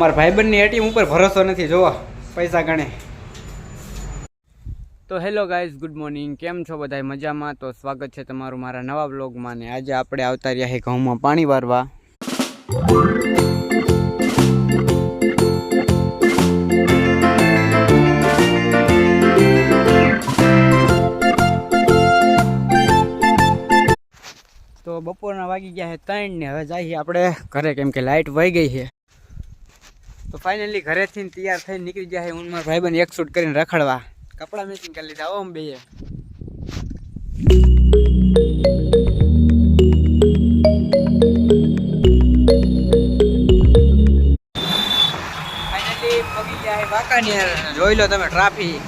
મારા ભાઈબંધની એટીએમ ઉપર ભરોસો નથી, જોવા, પૈસા ગણે. તો હેલો ગાઈઝ, ગુડ મોર્નિંગ. કેમ છો બધા મજામાં? તો સ્વાગત છે તમારું મારા નવા બ્લોગમાં ને આજે આપણે આવતા રહ્યા છે ઘઉંમાં પાણી વારવા. તો બપોરના વાગી ગયા છે ત્રણ ને, હવે જઈએ આપણે ઘરે, કેમ કે લાઇટ વહી ગઈ છે. તો ફાઇનલી ઘરેથી તૈયાર થઈને નીકળી છે હું મારા ભાઈબંધ એક શૂટ કરીને રખડવા. કપડાં મેચિંગ કરી લીધા, આવો બે ફાઇનલી પગી ગયા વાંકાનેર. જોઈ લો તમે ટ્રાફિક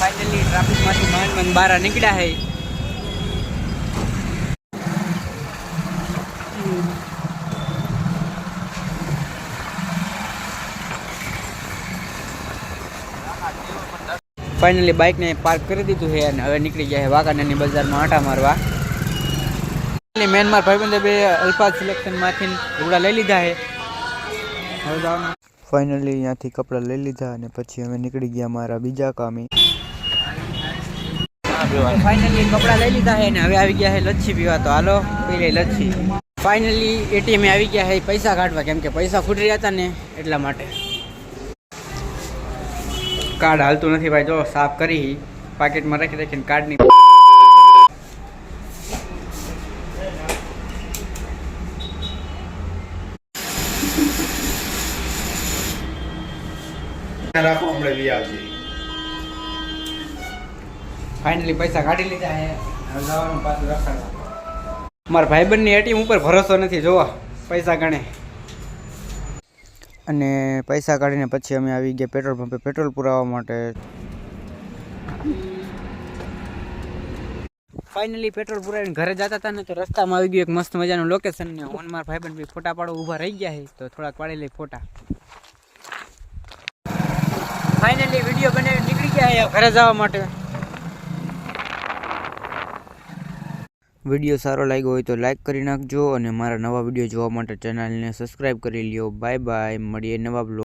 ફાઇનલી માંડ બહાર નીકળ્યા છે ફાઇનલી બાઇકને પાર્ક કરી દીધું છે અને હવે નીકળી ગયા છે વાંકાનેરની બજારમાં આંટા મારવા. મેનમાર ભાઈબંધે બે અલ્પા સિલેક્શનમાંથી રૂડા લઈ લીધા છે હવે જવાનું. ફાઇનલી અહીંયાથી કપડાં લઈ લીધા અને પછી અમે નીકળી ગયા મારા બીજા કામે. ફાઇનલી કપડાં લઈ લીધા છે ને હવે આવી ગયા છે લચ્છી પીવા. તો હાલો પી લઈ લચ્છી. ફાઇનલી એટીએમ આવી ગયા છે પૈસા કાઢવા. કેમ કે પૈસા ફૂટી રહ્યા હતા ને એટલા માટે. કાર્ડ હાલતું નથી ભાઈ જો સાફ કરી પાકેટમાં રાખી રાખીને કાર્ડની રાખો હમણાં આવજે. ફાઇનલી પૈસા કાઢી લીધા છે હવે જવાનું પાછું રખાડવા. મારા ભાઈબંધની એટીએમ ઉપર ભરોસો નથી જોવા પૈસા ગણે. અને પૈસા કાઢીને પછી અમે આવી ગયા પેટ્રોલ પંપે. પેટ્રોલ પુરાવવા માટે. ફાઇનલી પેટ્રોલ પુરાવીને ઘરે જતા હતા ને તો રસ્તામાં આવી ગયું એક મસ્ત મજાનું લોકેશન ને. ઓન માર ભાઈબંધ બી ફોટા પાડો ઊભા રહી ગયા છે તો થોડાક પાડી લઈ ફોટા. ફાઇનલી વીડિયો બનાવી નીકળી ગયા ઘરે જવા માટે. વીડિયો સારો લાગ્યો હોય તો લાઈક કરી નાખજો અને મારા નવા વીડિયો જોવા માટે ચેનલને સબસ્ક્રાઈબ કરી લ્યો. Bye bye. મળીએ નવા બ્લોગ